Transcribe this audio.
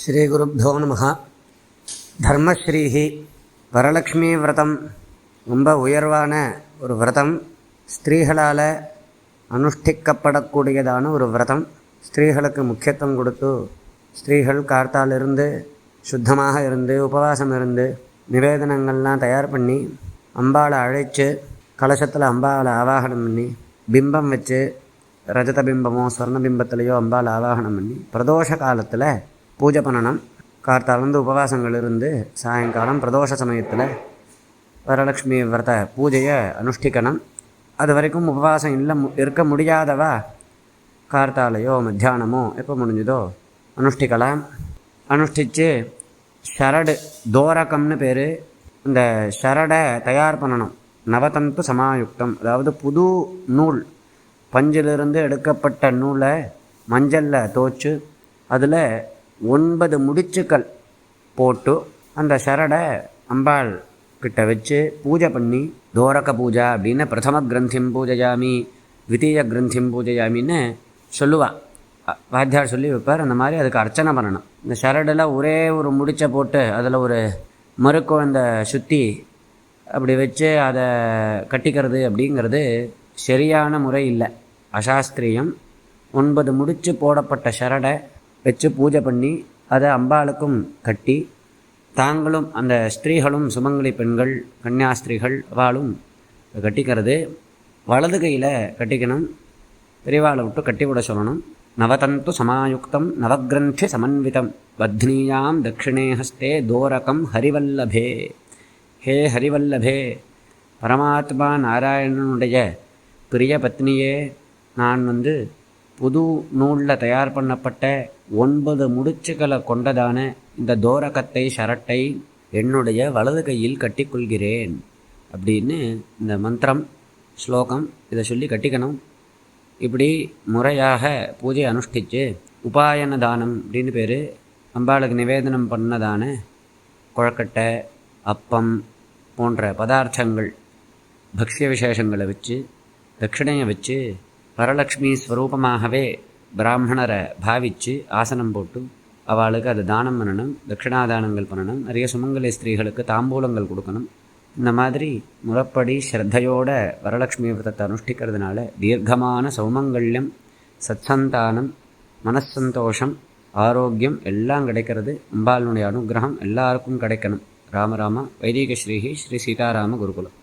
ஸ்ரீகுருப்போ நம. தர்மஸ்ரீஹி வரலக்ஷ்மி விரதம் ரொம்ப உயர்வான ஒரு விரதம். ஸ்திரீகளால் அனுஷ்டிக்கப்படக்கூடியதான ஒரு விரதம். ஸ்திரீகளுக்கு முக்கியத்துவம் கொடுத்து ஸ்திரீகள் கார்த்தாலிருந்து சுத்தமாக இருந்து உபவாசம் இருந்து நிவேதனங்கள்லாம் தயார் பண்ணி அம்பாவை அழைச்சி கலசத்தில் அம்பாளை ஆவாகனம் பண்ணி பிம்பம் வச்சு ரஜத பிம்பமோ ஸ்வர்ண பிம்பத்திலையோ அம்பாள் ஆவாகனம் பண்ணி பிரதோஷ காலத்தில் பூஜை பண்ணணும். கார்த்தாலேருந்து உபவாசங்கள் இருந்து சாயங்காலம் பிரதோஷ சமயத்தில் வரலக்ஷ்மி விரத பூஜையை அனுஷ்டிக்கணும். அது வரைக்கும் உபவாசம் இல்லை மு- இருக்க முடியாதவா? கார்த்தாலையோ மத்தியானமோ எப்போ முடிஞ்சதோ அனுஷ்டிக்கலாம் அனுஷ்டித்து ஷரடு தோரகம்னு பேர். இந்த ஷரடை தயார் பண்ணணும். நவதந்து சமாயுக்தம். அதாவது புது நூல். பஞ்சிலிருந்து எடுக்கப்பட்ட நூலை மஞ்சளில் தோச்சு அதில் ஒன்பது முடிச்சுக்கள் போட்டு அந்த சரடை அம்பாள் கிட்ட வச்சு பூஜை பண்ணி தோரக பூஜா அப்படின்னு பிரதம கிரந்திம் பூஜையாமி விதீய கிரந்திம் பூஜையாமின்னு சொல்லுவாள் வாத்தியார் சொல்லி வைப்பார். அந்த மாதிரி அதுக்கு அர்ச்சனை பண்ணணும். இந்த சரடில் ஒரே ஒரு முடிச்சை போட்டு அதில் ஒரு மறுக்குழந்தை சுற்றி அப்படி வச்சு அதை கட்டிக்கிறது அப்படிங்கிறது சரியான முறை இல்லை. அசாஸ்திரியம். ஒன்பது முடிச்சு போடப்பட்ட ஷரடை வச்சு பூஜை பண்ணி அதை அம்பாளுக்கும் கட்டி தாங்களும் அந்த ஸ்திரீகளும் சுமங்கலி பெண்கள் கன்னியாஸ்திரிகள் அவளும் கட்டிக்கிறது. வலது கையில் கட்டிக்கணும். பெரியவாளை விட்டு கட்டிவிட சொல்லணும். நவதந்து சமாயுக்தம் நவகிரந்தி சமன்விதம். வத்னீயாம் தட்சிணே ஹஸ்தே தோரகம் ஹரிவல்லபே. ஹே ஹரிவல்லபே பரமாத்மா நாராயணனுடைய பிரிய பத்னியே நான் வந்து புது நூலில் தயார் பண்ணப்பட்ட ஒன்பது முடிச்சுகளை கொண்டதான இந்த தோரகத்தை ஷரட்டை என்னுடைய வலது கையில் கட்டிக்கொள்கிறேன் அப்படின்னு இந்த மந்திரம் ஸ்லோகம் இதை சொல்லி கட்டிக்கணும். இப்படி முறையாக பூஜை அனுஷ்டித்து உபாயன தானம் அப்படின்னு பேர். அம்பாளுக்கு நிவேதனம் பண்ணதான குழக்கட்டை அப்பம் போன்ற பதார்த்தங்கள் பக்ஷ்ய விசேஷங்களை வச்சு தட்சிணையை வச்சு வரலக்ஷ்மி ஸ்வரூபமாகவே பிராமணரை பாவித்து ஆசனம் போட்டு அவளுக்கு அது தானம் பண்ணணும் தட்சிணாதானங்கள் பண்ணணும் நிறைய சுமங்கலி ஸ்திரீகளுக்கு தாம்பூலங்கள் கொடுக்கணும். இந்த மாதிரி முறப்படி ஸ்ரத்தையோட வரலட்சுமி விரதத்தை அனுஷ்டிக்கிறதுனால தீர்க்கமான சௌமங்கல்யம் சத்சந்தானம் மனசந்தோஷம் ஆரோக்கியம் எல்லாம் கிடைக்கிறது. அம்பாளுடைய அனுகிரகம் எல்லாருக்கும் கிடைக்கணும். ராமராம வைதிக ஸ்ரீஹி ஸ்ரீ சீதாராம குருகுலம்.